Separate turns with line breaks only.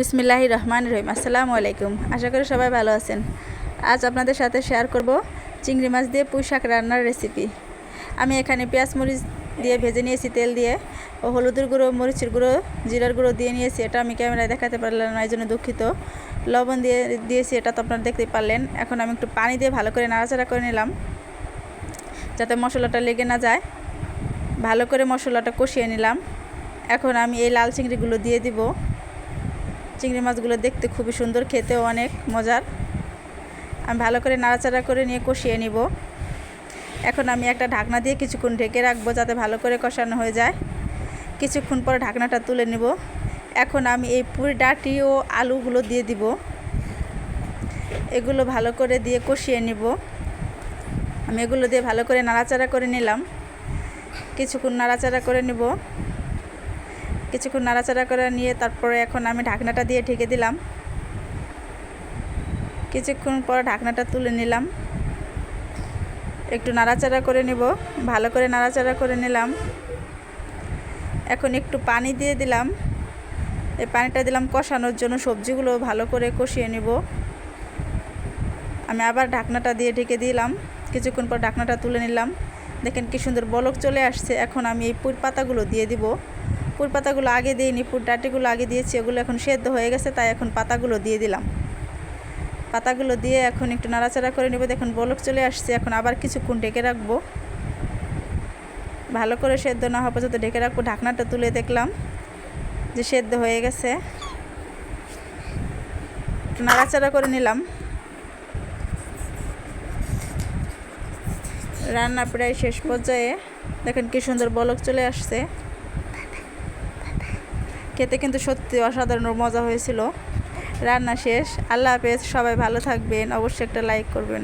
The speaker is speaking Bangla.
বিসমিল্লাহ রহমান রহিম আসসালামু আলাইকুম। আশা করি সবাই ভালো আছেন। আজ আপনাদের সাথে শেয়ার করব চিংড়ি মাছ দিয়ে পুঁই শাক রান্নার রেসিপি আমি এখানে পেঁয়াজ মরিচ দিয়ে ভেজে নিয়েছি, তেল দিয়ে, ও হলুদের গুঁড়ো, মরিচের গুঁড়ো, জিরার গুঁড়ো দিয়ে নিয়েছি। এটা আমি ক্যামেরায় দেখাতে পারলাম না এই জন্য দুঃখিত। লবণ দিয়ে দিয়েছি, এটা তো আপনারা দেখতেই পারলেন। এখন আমি একটু পানি দিয়ে ভালো করে নাড়াচাড়া করে নিলাম, যাতে মশলাটা লেগে না যায়। ভালো করে মশলাটা কষিয়ে নিলাম। এখন আমি এই লাল চিংড়িগুলো দিয়ে দিব। চিংড়ি মাছগুলো দেখতে খুবই সুন্দর, খেতেও অনেক মজার। আমি ভালো করে নাড়াচাড়া করে নিয়ে কষিয়ে নিব। এখন আমি একটা ঢাকনা দিয়ে কিছুক্ষণ ঢেকে রাখব যাতে ভালো করে কষানো হয়ে যায়। কিছুক্ষণ পরে ঢাকনাটা তুলে নিব। এখন আমি এই পুরি, ডাটি ও আলুগুলো দিয়ে দিব। এগুলো ভালো করে দিয়ে কষিয়ে নিব। আমি এগুলো দিয়ে ভালো করে নাড়াচাড়া করে নিলাম। কিছুক্ষণ নাড়াচাড়া করে নিব। কিছুক্ষণ নাড়াচাড়া করে নিয়ে তারপরে এখন আমি ঢাকনাটা দিয়ে ঢেকে দিলাম। কিছুক্ষণ পর ঢাকনাটা তুলে নিলাম। একটু নাড়াচাড়া করে নিব, ভালো করে নাড়াচাড়া করে নিলাম। এখন একটু পানি দিয়ে দিলাম। এই পানিটা দিলাম কষানোর জন্য, সবজিগুলো ভালো করে কষিয়ে নিব। আমি আবার ঢাকনাটা দিয়ে ঢেকে দিলাম। কিছুক্ষণ পর ঢাকনাটা তুলে নিলাম। দেখেন কি সুন্দর বলক চলে আসছে। এখন আমি এই পুর পাতাগুলো দিয়ে দিব। পুর পাতাগুলো আগে দিইনি, পুর ডাটিগুলো আগে দিয়েছি, ওগুলো এখন সেদ্ধ হয়ে গেছে, তাই এখন পাতাগুলো দিয়ে দিলাম। পাতাগুলো দিয়ে এখন একটু নাড়াচাড়া করে নেব, দেখুন বলক চলে আসছে, এখন আবার কিছুক্ষণ ঢেকে রাখব। ভালো করে সেদ্ধ না হওয়া পর্যন্ত ঢেকে রাখব, ঢাকনাটা তুলে দেখলাম যে সেদ্ধ হয়ে গেছে। একটু নাড়াচাড়া করে নিলাম। রান্না প্রায় শেষ পর্যায়ে, দেখেন কি সুন্দর বলক চলে আসছে। খেতে কিন্তু সত্যি অসাধারণ মজা হয়েছিল। রান্না শেষ। আল্লাহ হাফেজ, সবাই ভালো থাকবেন। অবশ্যই একটা লাইক করবেন।